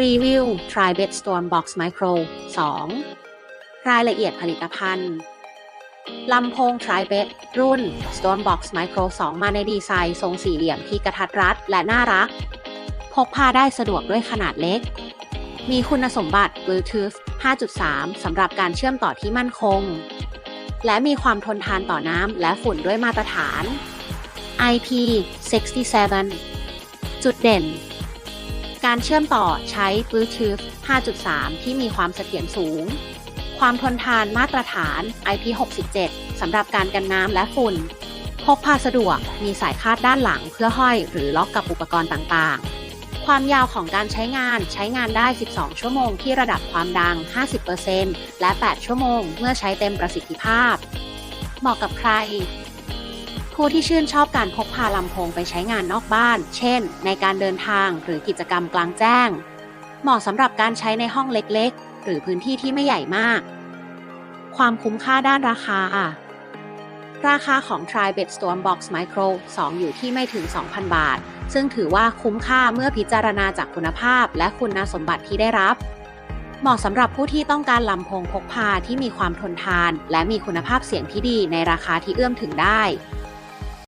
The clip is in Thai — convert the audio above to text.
รีวิว Tribet Storm Box Micro 2 รายละเอียดผลิตภัณฑ์ ลำโพง Tribet รุ่น Stormbox Micro 2 มาในดีไซน์ทรงสี่เหลี่ยมที่กระทัดรัดและน่ารัก พกพาได้สะดวกด้วยขนาดเล็ก มีคุณสมบัติ Bluetooth 5.3 สำหรับการเชื่อมต่อที่มั่นคง และมีความทนทานต่อน้ำและฝุ่นด้วยมาตรฐาน IP67 จุดเด่น การเชื่อมต่อใช้ Bluetooth 5.3 ที่มีความเสถียรสูง ความทนทานมาตรฐาน IP67 สำหรับการกันน้ำและฝุ่น พกพาสะดวก มีสายคาดด้านหลังเพื่อห้อยหรือล็อกกับอุปกรณ์ต่างๆ ความยาวของการใช้งานใช้งานได้ 12 ชั่วโมงที่ระดับความดัง 50%และ 8 ชั่วโมง เมื่อใช้เต็มประสิทธิภาพ เหมาะกับใคร ผู้ที่ชื่นชอบการพกพาลำโพงไปใช้งานนอกบ้าน เช่น ในการเดินทางหรือกิจกรรมกลางแจ้ง เหมาะสำหรับการใช้ในห้องเล็กๆ หรือพื้นที่ที่ไม่ใหญ่มาก ความคุ้มค่าด้านราคา ราคาของ Tribet Stormbox Micro 2 อยู่ที่ไม่ถึง 2,000 บาท ซึ่งถือว่าคุ้มค่าเมื่อพิจารณาจากคุณภาพและคุณสมบัติที่ได้รับ เหมาะสำหรับผู้ที่ต้องการลำโพงพกพาที่มีความทนทาน และมีคุณภาพเสียงที่ดีในราคาที่เอื้อมถึงได้